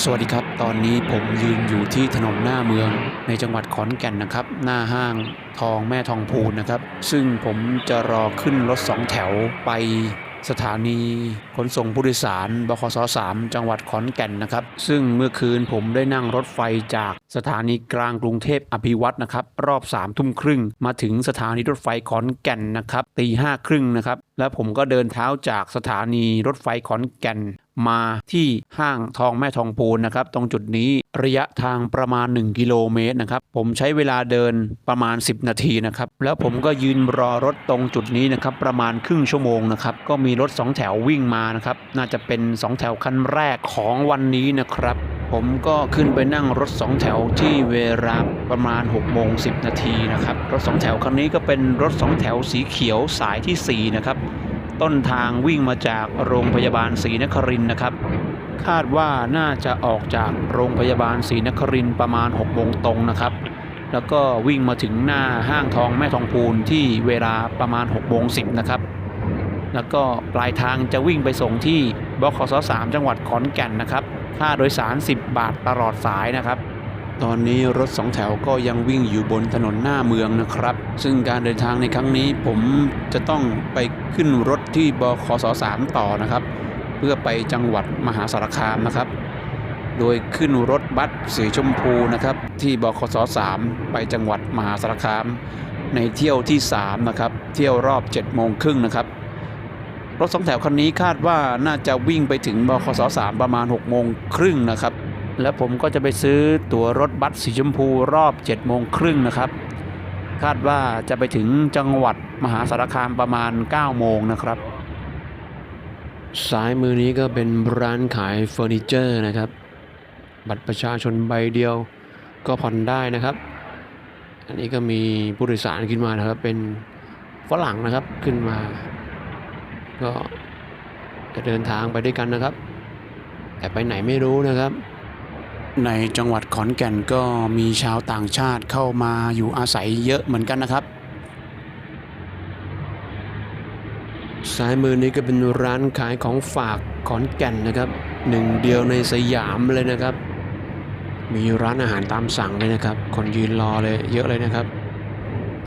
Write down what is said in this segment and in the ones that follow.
สวัสดีครับ ตอนนี้ผมยืนอยู่ที่ถนนหน้าเมืองในจังหวัดขอนแก่นนะครับ หน้าห้างทองแม่ทองพูนนะครับ ซึ่งผมจะรอขึ้นรถสองแถวไปสถานีขนส่งผู้โดยสารบขส3จังหวัดขอนแก่นนะครับ ซึ่งเมื่อคืนผมได้นั่งรถไฟจากสถานีกลางกรุงเทพอภิวัตนะครับ รอบ3ามทุ่มครึ่งมาถึงสถานีรถไฟขอนแก่นนะครับตีห้าครึ่งนะครับ แล้วผมก็เดินเท้าจากสถานีรถไฟขอนแก่น มาที่ห้างทองแม่ทองพูนนะครับ ตรงจุดนี้ระยะทางประมาณ 1 กิโลเมตรนะครับ ผมใช้เวลาเดินประมาณ 10 นาทีนะครับ แล้วผมก็ยืนรอรถตรงจุดนี้นะครับ ประมาณครึ่งชั่วโมงนะครับ ก็มีรถ 2 แถววิ่งมานะครับ น่าจะเป็น 2 แถวคันแรกของวันนี้นะครับผมก็ขึ้นไปนั่งรถ2แถวที่เวลาประมาณ6โมง10 นาทีนะครับ รถ2แถวคันนี้ก็เป็นรถ2แถวสีเขียวสายทีสี่4 นะครับ ต้นทางวิ่งมาจากโรงพยาบาลศรีนครินนะครับ คาดว่าน่าจะออกจากโรงพยาบาลศรีนครินประมาณ6โมงตรงนะครับ แล้วก็วิ่งมาถึงหน้าห้างทองแม่ทองพูนที่เวลาประมาณ6โมง10นะครับ แล้วก็ปลายทางจะวิ่งไปส่งที่บขส3จังหวัดขอนแก่นนะครับ ค่าโดยสาร 10 บาทตลอดสายนะครับ ตอนนี้รถสองแถวก็ยังวิ่งอยู่บนถนนหน้าเมืองนะครับ ซึ่งการเดินทางในครั้งนี้ผมจะต้องไปขึ้นรถที่บขส3ต่อนะครับ เพื่อไปจังหวัดมหาสารคามนะครับ โดยขึ้นรถบัสสีชมพูนะครับ ที่บขส3ไปจังหวัดมหาสารคาม ในเที่ยวที่3นะครับเที่ยวรอบ7โมงครึ่งนะครับรถสองแถวคันนี้คาดว่าน่าจะวิ่งไปถึงบขส3ประมาณ6โมงครึ่งนะครับ แล้วผมก็จะไปซื้อตั๋วรถบัสสีชมพูรอบ7โมงครึ่งนะครับ คาดว่าจะไปถึงจังหวัดมหาสารคามประมาณ9โมงนะครับซ้ายมือนี้ก็เป็นร้านขายเฟอร์นิเจอร์นะครับ บัตรประชาชนใบเดียวก็ผ่อนได้นะครับ อันนี้ก็มีผู้โดยสารขึ้นมานะครับ เป็นฝรั่งนะครับขึ้นมา ก็จะเดินทางไปด้วยกันนะครับ แต่ไปไหนไม่รู้นะครับ ในจังหวัดขอนแก่นก็มีชาวต่างชาติเข้ามาอยู่อาศัยเยอะเหมือนกันนะครับ ซ้ายมือนี้ก็เป็นร้านขายของฝากขอนแก่นนะครับหนึ่งเดียวในสยามเลยนะครับ มีร้านอาหารตามสั่งเลยนะครับ คนยืนรอเลยเยอะเลยนะครับ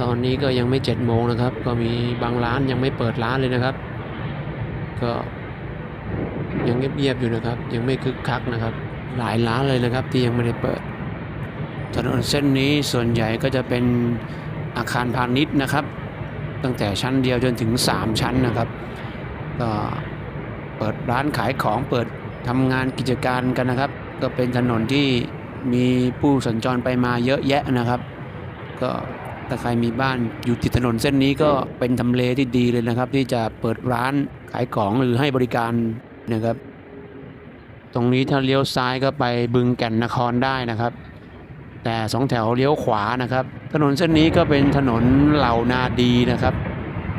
ตอนนี้ก็ยังไม่เจ็ดโมงนะครับ ก็มีบางร้านยังไม่เปิดร้านเลยนะครับ ก็ยังเงียบๆอยู่นะครับ ยังไม่คึกคักนะครับ หลายร้านเลยนะครับที่ยังไม่ได้เปิด ถนนเส้นนี้ส่วนใหญ่ก็จะเป็นอาคารพาณิชย์นะครับ ตั้งแต่ชั้นเดียวจนถึง 3 ชั้นนะครับ ก็เปิดร้านขายของเปิดทำงานกิจการกันนะครับ ก็เป็นถนนที่มีผู้สัญจรไปมาเยอะแยะนะครับ ก็ถ้าใครมีบ้านอยู่ติดถนนเส้นนี้ก็เป็นทำเลที่ดีเลยนะครับ ที่จะเปิดร้านขายของหรือให้บริการนะครับ ตรงนี้ถ้าเลี้ยวซ้ายก็ไปบึงแก่นนครได้นะครับ แต่สองแถวเลี้ยวขวานะครับ ถนนเส้นนี้ก็เป็นถนนเหล่านาดีนะครับ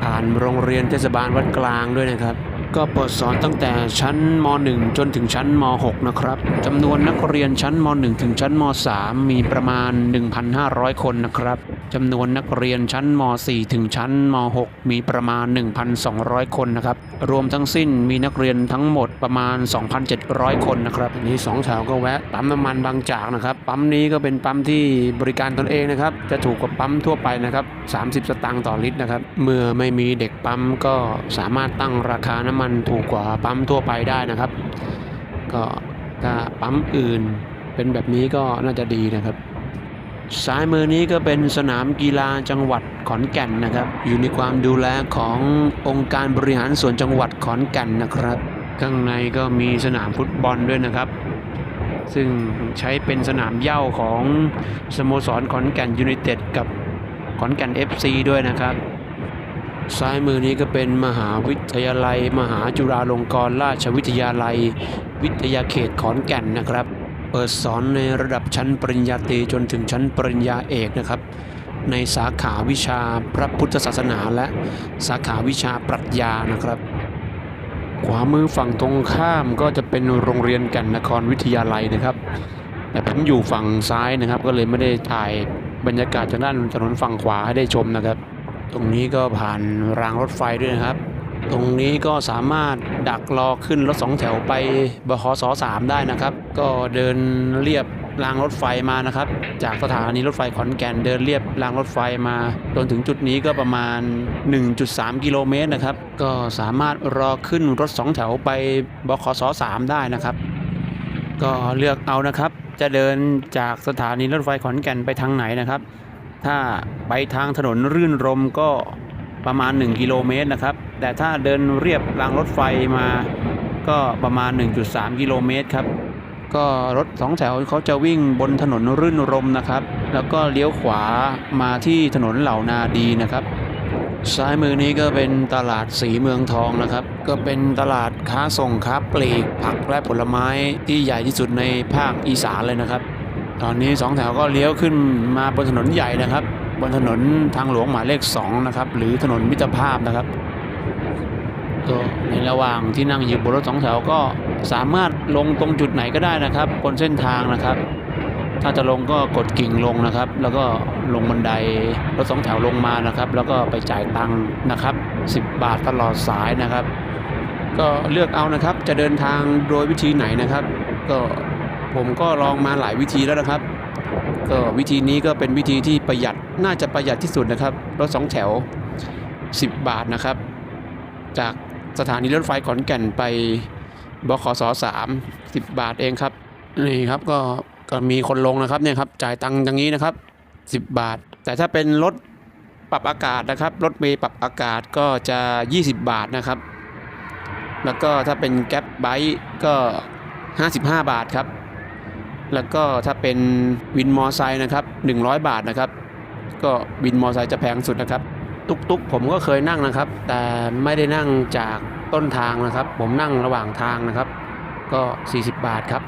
ผ่านโรงเรียนเทศบาลวัดกลางด้วยนะครับ ก็เปิดสอนตั้งแต่ชั้นม .1 จนถึงชั้นม .6 นะครับจำนวนนักเรียนชั้นม .1 ถึงชั้นม .3 มีประมาณ 1,500 คนนะครับจำนวนนักเรียนชั้นม .4 ถึงชั้นม .6 มีประมาณ 1,200 คนนะครับรวมทั้งสิ้นมีนักเรียนทั้งหมดประมาณ 2,700 คนนะครับนนี้สองแถวก็แวะปั๊มน้ำมันบางจากนะครับปั๊มนี้ก็เป็นปั๊มที่บริการตนเองนะครับจะถูกกว่าปั๊มทั่วไปนะครับ30 สตางค์ต่อลิตรนะครับเมื่อไม่มีเด็กปั๊มก็สามารถตั้งราคาน้ำมันถูกกว่าปั๊มทั่วไปได้นะครับ ก็ถ้าปั๊มอื่นเป็นแบบนี้ก็น่าจะดีนะครับซ้ายมือนี้ก็เป็นสนามกีฬาจังหวัดขอนแก่นนะครับ อยู่ในความดูแลขององค์การบริหารส่วนจังหวัดขอนแก่นนะครับ ข้างในก็มีสนามฟุตบอลด้วยนะครับ ซึ่งใช้เป็นสนามเย้าของสโมสรขอนแก่นยูไนเต็ดกับขอนแก่น FC ด้วยนะครับ ซ้ายมือนี้ก็เป็นมหาวิทยาลัย มหาจุฬาลงกรณราชวิทยาลัย วิทยาเขตขอนแก่นนะครับ เปิดสอนในระดับชั้นปริญญาตรีจนถึงชั้นปริญญาเอกนะครับ ในสาขาวิชาพระพุทธศาสนาและสาขาวิชาปรัชญานะครับ ขวามือฝั่งตรงข้ามก็จะเป็นโรงเรียนแก่นนครวิทยาลัยนะครับ แต่ผมอยู่ฝั่งซ้ายนะครับก็เลยไม่ได้ถ่ายบรรยากาศจากด้านถนนฝั่งขวาให้ได้ชมนะครับ ตรงนี้ก็ผ่านรางรถไฟด้วยนะครับ ตรงนี้ก็สามารถดักรอขึ้นรถสองแถวไปบขสสามได้นะครับ ก็เดินเรียบรางรถไฟมานะครับ จากสถานีรถไฟขอนแก่นเดินเรียบรางรถไฟมาจนถึงจุดนี้ก็ประมาณ 1.3 กิโลเมตรนะครับ ก็สามารถรอขึ้นรถสองแถวไปบขสสามได้นะครับ ก็เลือกเอานะครับ จะเดินจากสถานีรถไฟขอนแก่นไปทางไหนนะครับ ถ้าไปทางถนนรื่นรมก็ประมาณ 1 กิโลเมตรนะครับ แต่ถ้าเดินเรียบรางรถไฟมาก็ประมาณ 1.3 กิโลเมตรครับ ก็รถสองแถวเขาจะวิ่งบนถนนรื่นรมนะครับ แล้วก็เลี้ยวขวามาที่ถนนเหล่านาดีนะครับ ซ้ายมือนี้ก็เป็นตลาดสีเมืองทองนะครับ ก็เป็นตลาดค้าส่งค้าปลีกผักและผลไม้ที่ใหญ่ที่สุดในภาคอีสานเลยนะครับ ตอนนี้สองแถวก็เลี้ยวขึ้นมาบนถนนใหญ่นะครับ บนถนนทางหลวงหมายเลข2นะครับหรือถนนมิตรภาพนะครับก็ในระหว่างที่นั่งอยู่บนรถสองแถวก็สามารถลงตรงจุดไหนก็ได้นะครับ บนเส้นทางนะครับ ถ้าจะลงก็กดกิ่งลงนะครับ แล้วก็ลงบันไดรถสองแถวลงมานะครับ แล้วก็ไปจ่ายตังค์นะครับ 10 บาทตลอดสายนะครับ ก็เลือกเอานะครับจะเดินทางโดยวิธีไหนนะครับ ก็ ผมก็ลองมาหลายวิธีแล้วนะครับ ก็วิธีนี้ก็เป็นวิธีที่ประหยัดน่าจะประหยัดที่สุดนะครับรถสองแถว 10 บาทนะครับ จากสถานีรถไฟขอนแก่นไปบขสสามสิบบาทเองครับนี่ครับก็ก็มีคนลงนะครับเนี่ยครับจ่ายตังค์อย่างนี้นะครับ 10 บาท แต่ถ้าเป็นรถปรับอากาศนะครับรถเมล์ปรับอากาศก็จะ 20 บาทนะครับ แล้วก็ถ้าเป็นแก๊ปไบค์ก็ 55 บาทครับ แล้วก็ถ้าเป็นวินมอไซค์นะครับ100 บาทนะครับ ก็วินมอไซค์จะแพงสุดนะครับตุกตุกผมก็เคยนั่งนะครับ แต่ไม่ได้นั่งจากต้นทางนะครับ ผมนั่งระหว่างทางนะครับ ก็ 40 บาทครับ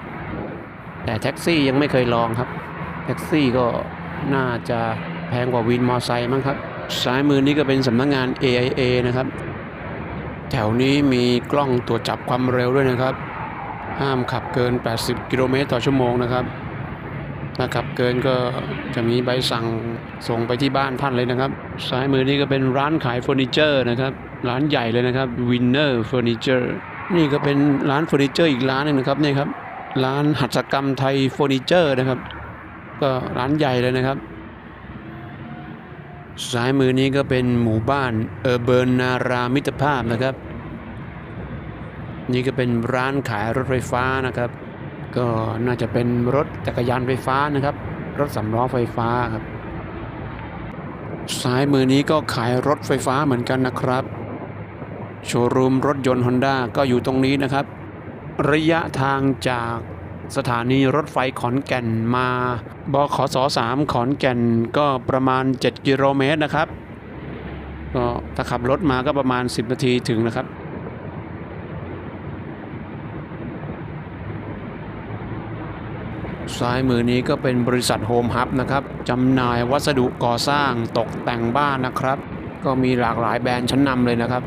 แต่แท็กซี่ยังไม่เคยลองครับ แท็กซี่ก็น่าจะแพงกว่าวินมอไซค์มั้งครับซ้ายมือนี้ก็เป็นสำนักงาน AIA นะครับ แถวนี้มีกล้องตรวจจับความเร็วด้วยนะครับ ห้ามขับเกิน 80 กิโลเมตรต่อชั่วโมงนะครับ ถ้าขับเกินก็จะมีใบสั่งส่งไปที่บ้านท่านเลยนะครับ ซ้ายมือนี้ก็เป็นร้านขายเฟอร์นิเจอร์นะครับ ร้านใหญ่เลยนะครับ Winner Furniture นี่ก็เป็นร้านเฟอร์นิเจอร์อีกร้านหนึงนะครับนี่ครับ ร้านหัตถกรรมไทยเฟอร์นิเจอร์นะครับ ก็ร้านใหญ่เลยนะครับซ้ายมือนี้ก็เป็นหมู่บ้านเออเบิร์นนารามิตรภาพนะครับ นี่ก็เป็นร้านขายรถไฟฟ้านะครับ ก็น่าจะเป็นรถจักรยานไฟฟ้านะครับ รถสำล้อไฟฟ้าครับซ้ายมือนี้ก็ขายรถไฟฟ้าเหมือนกันนะครับ โชว์รูมรถยนต์ Honda ก็อยู่ตรงนี้นะครับ ระยะทางจากสถานีรถไฟขอนแก่นมาบขส3ขอนแก่นก็ประมาณ 7 กิโลเมตรนะครับก็ถ้าขับรถมาก็ประมาณ 10 นาทีถึงนะครับ ซ้ายมือนี้ก็เป็นบริษัทโฮมฮับนะครับจำหน่ายวัสดุก่อสร้างตกแต่งบ้านนะครับ ก็มีหลากหลายแบรนด์ชั้นนำเลยนะครับ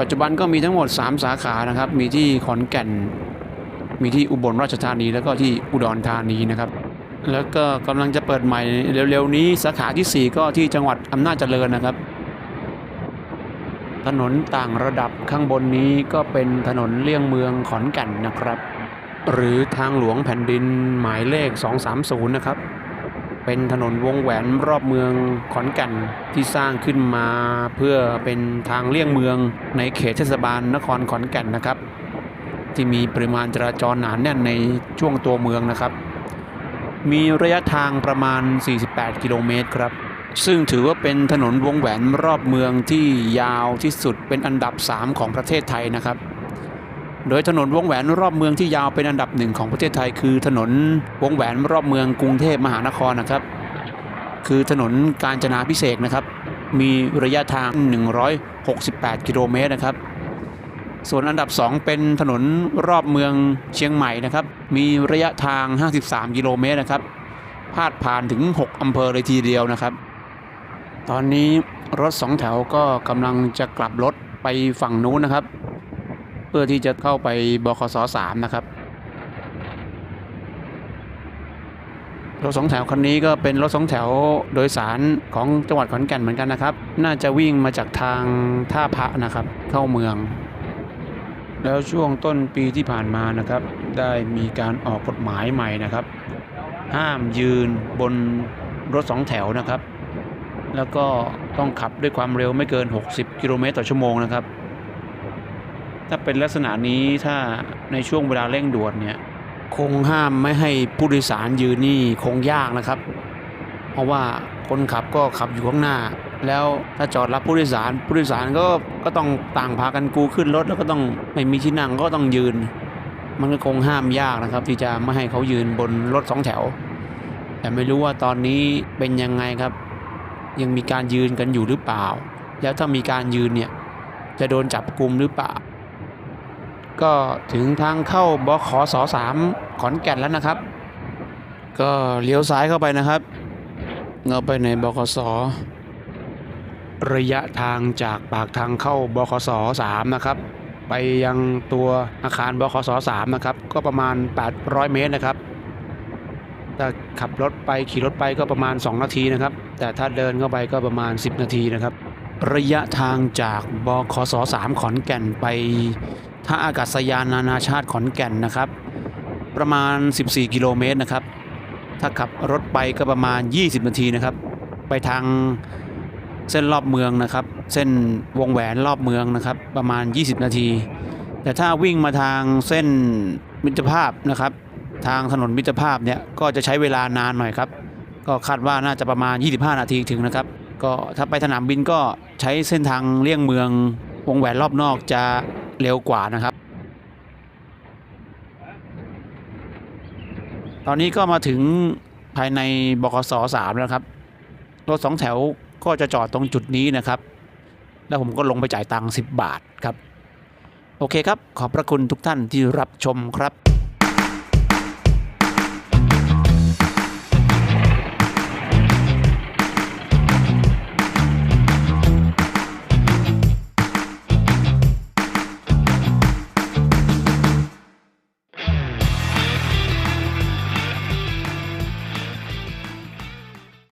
ปัจจุบันก็มีทั้งหมด 3 สาขานะครับ มีที่ขอนแก่น มีที่อุบลราชธานีแล้วก็ที่อุดรธานีนะครับ แล้วก็กำลังจะเปิดใหม่เร็วๆนี้สาขาทีสี่4 ก็ที่จังหวัดอำนาจเจริญนะครับถนนต่างระดับข้างบนนี้ก็เป็นถนนเลี่ยงเมืองขอนแก่นนะครับ หรือทางหลวงแผ่นดินหมายเลข 230 นะครับ เป็นถนนวงแหวนรอบเมืองขอนแก่นที่สร้างขึ้นมาเพื่อเป็นทางเลี่ยงเมืองในเขตเทศบาลนครขอนแก่นนะครับ ที่มีปริมาณจราจรหนาแน่นในช่วงตัวเมืองนะครับ มีระยะทางประมาณ 48 กิโลเมตรครับซึ่งถือว่าเป็นถนนวงแหวนรอบเมืองที่ยาวที่สุดเป็นอันดับ 3 ของประเทศไทยนะครับ โดยถนนวงแหวนรอบเมืองที่ยาวเป็นอันดับหนึ่งของประเทศไทย คือถนนวงแหวนรอบเมืองกรุงเทพมหานครนะครับ คือถนนกาญจนาพิเศษนะครับ มีระยะทาง 168 กิโลเมตรนะครับส่วนอันดับ 2 เป็นถนนรอบเมืองเชียงใหม่นะครับ มีระยะทาง 53 กิโลเมตรนะครับ พาดผ่านถึง 6 อำเภอเลยทีเดียวนะครับ ตอนนี้รถสองแถวก็กำลังจะกลับรถไปฝั่งนู้นนะครับ พื่อที่จะเข้าไปบคสสามนะครับรถสองแถวคันนี้ก็เป็นรถสองแถวโดยสารของจังหวัดขอนแก่นเหมือนกันนะครับ น่าจะวิ่งมาจากทางท่าพระนะครับ เข้าเมือง แล้วช่วงต้นปีที่ผ่านมานะครับ ได้มีการออกกฎหมายใหม่นะครับ ห้ามยืนบนรถสองแถวนะครับ แล้วก็ต้องขับด้วยความเร็วไม่เกิน 60 กิโลเมตรต่อชั่วโมงนะครับ ถ้าเป็นลักษณะนี้ถ้าในช่วงเวลาเร่งด่วนเนี่ยคงห้ามไม่ให้ผู้โดยสารยืนนี่คงยากนะครับ เพราะว่าคนขับก็ขับอยู่ข้างหน้า แล้วถ้าจอดรับผู้โดยสารผู้โดยสารก็ก็ต้องต่างพากันกูขึ้นรถแล้วก็ต้องไม่มีที่นั่งก็ต้องยืน มันก็คงห้ามยากนะครับ ที่จะไม่ให้เขายืนบนรถสองแถว แต่ไม่รู้ว่าตอนนี้เป็นยังไงครับ ยังมีการยืนกันอยู่หรือเปล่า แล้วถ้ามีการยืนเนี่ยจะโดนจับกลุ่มหรือเปล่า ก็ถึงทางเข้าบขสสามขอนแก่นแล้วนะครับ ก็เลี้ยวซ้ายเข้าไปนะครับเงาไปในบขสระยะทางจากปากทางเข้าบขสสามนะครับ ไปยังตัวอาคารบขสสามนะครับก็ประมาณ 800 เมตรนะครับถ้าขับรถไปขี่รถไปก็ประมาณ 2 นาทีนะครับ แต่ถ้าเดินเข้าไปก็ประมาณ 10 นาทีนะครับ ระยะทางจากบขสสามขอนแก่นไป ท่าอากาศยานนานาชาติขอนแก่นนะครับ ประมาณ 14 กิโลเมตรนะครับ ถ้าขับรถไปก็ประมาณ 20 นาทีนะครับ ไปทางเส้นรอบเมืองนะครับ เส้นวงแหวนรอบเมืองนะครับ ประมาณ 20 นาที แต่ถ้าวิ่งมาทางเส้นมิตรภาพนะครับ ทางถนนมิตรภาพเนี่ยก็จะใช้เวลานานหน่อยครับ ก็คาดว่าน่าจะประมาณ 25 นาทีถึงนะครับ ก็ถ้าไปสนามบินก็ใช้เส้นทางเลี่ยงเมืองวงแหวนรอบนอกจะ เร็วกว่านะครับ ตอนนี้ก็มาถึงภายในบกสสามแล้วครับ รถสองแถวก็จะจอดตรงจุดนี้นะครับ แล้วผมก็ลงไปจ่ายตังค์10 บาทครับ โอเคครับ ขอบพระคุณทุกท่านที่รับชมครับ